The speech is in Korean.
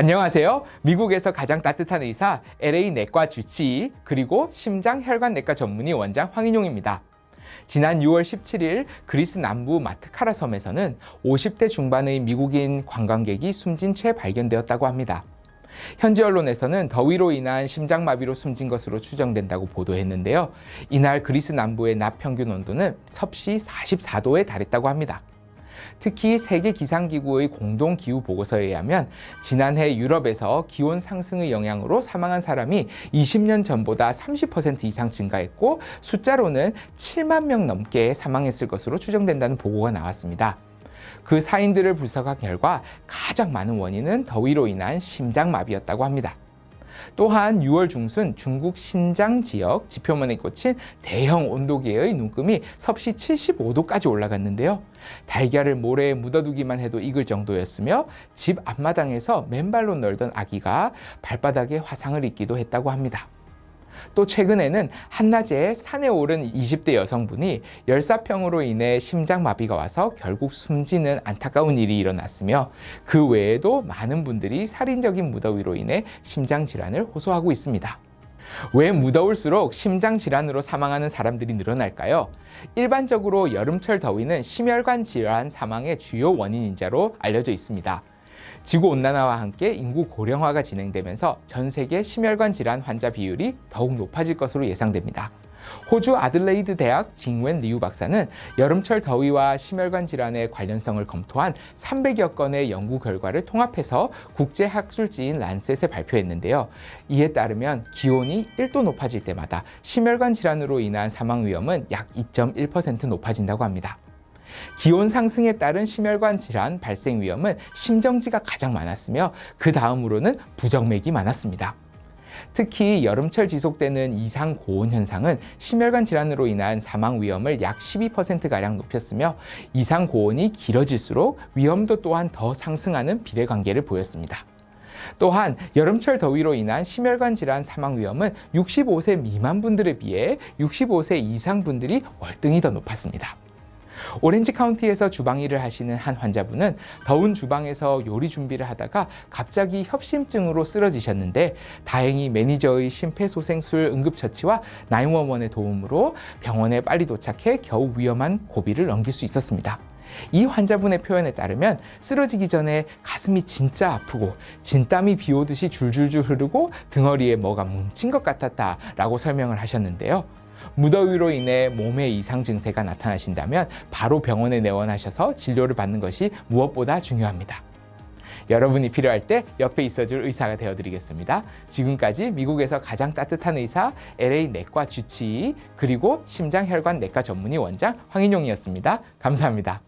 안녕하세요. 미국에서 가장 따뜻한 의사 LA 내과 주치의 그리고 심장 혈관 내과 전문의 원장 황인용입니다. 지난 6월 17일 그리스 남부 마트카라 섬에서는 50대 중반의 미국인 관광객이 숨진 채 발견되었다고 합니다. 현지 언론에서는 더위로 인한 심장마비로 숨진 것으로 추정된다고 보도했는데요. 이날 그리스 남부의 낮 평균 온도는 섭씨 44도에 달했다고 합니다. 특히 세계 기상기구의 공동 기후 보고서에 의하면 지난해 유럽에서 기온 상승의 영향으로 사망한 사람이 20년 전보다 30% 이상 증가했고 숫자로는 7만 명 넘게 사망했을 것으로 추정된다는 보고가 나왔습니다. 그 사인들을 분석한 결과 가장 많은 원인은 더위로 인한 심장마비였다고 합니다. 또한 6월 중순 중국 신장 지역 지표면에 꽂힌 대형 온도계의 눈금이 섭씨 75도까지 올라갔는데요. 달걀을 모래에 묻어두기만 해도 익을 정도였으며 집 앞마당에서 맨발로 놀던 아기가 발바닥에 화상을 입기도 했다고 합니다. 또 최근에는 한낮에 산에 오른 20대 여성분이 열사병으로 인해 심장마비가 와서 결국 숨지는 안타까운 일이 일어났으며 그 외에도 많은 분들이 살인적인 무더위로 인해 심장질환을 호소하고 있습니다. 왜 무더울수록 심장질환으로 사망하는 사람들이 늘어날까요? 일반적으로 여름철 더위는 심혈관 질환 사망의 주요 원인인 자로 알려져 있습니다. 지구 온난화와 함께 인구 고령화가 진행되면서 전 세계 심혈관 질환 환자 비율이 더욱 높아질 것으로 예상됩니다. 호주 아들레이드 대학 징웬 리우 박사는 여름철 더위와 심혈관 질환의 관련성을 검토한 300여 건의 연구 결과를 통합해서 국제 학술지인 란셋에 발표했는데요. 이에 따르면 기온이 1도 높아질 때마다 심혈관 질환으로 인한 사망 위험은 약 2.1% 높아진다고 합니다. 기온 상승에 따른 심혈관 질환 발생 위험은 심정지가 가장 많았으며 그 다음으로는 부정맥이 많았습니다. 특히 여름철 지속되는 이상 고온 현상은 심혈관 질환으로 인한 사망 위험을 약 12%가량 높였으며 이상 고온이 길어질수록 위험도 또한 더 상승하는 비례관계를 보였습니다. 또한 여름철 더위로 인한 심혈관 질환 사망 위험은 65세 미만 분들에 비해 65세 이상 분들이 월등히 더 높았습니다. 오렌지 카운티에서 주방 일을 하시는 한 환자분은 더운 주방에서 요리 준비를 하다가 갑자기 협심증으로 쓰러지셨는데 다행히 매니저의 심폐소생술 응급처치와 911의 도움으로 병원에 빨리 도착해 겨우 위험한 고비를 넘길 수 있었습니다. 이 환자분의 표현에 따르면 쓰러지기 전에 가슴이 진짜 아프고 진땀이 비 오듯이 줄줄줄 흐르고 등허리에 뭐가 뭉친 것 같았다라고 설명을 하셨는데요. 무더위로 인해 몸에 이상 증세가 나타나신다면 바로 병원에 내원하셔서 진료를 받는 것이 무엇보다 중요합니다. 여러분이 필요할 때 옆에 있어줄 의사가 되어드리겠습니다. 지금까지 미국에서 가장 따뜻한 의사 LA 내과 주치의 그리고 심장혈관 내과 전문의 원장 황인용이었습니다. 감사합니다.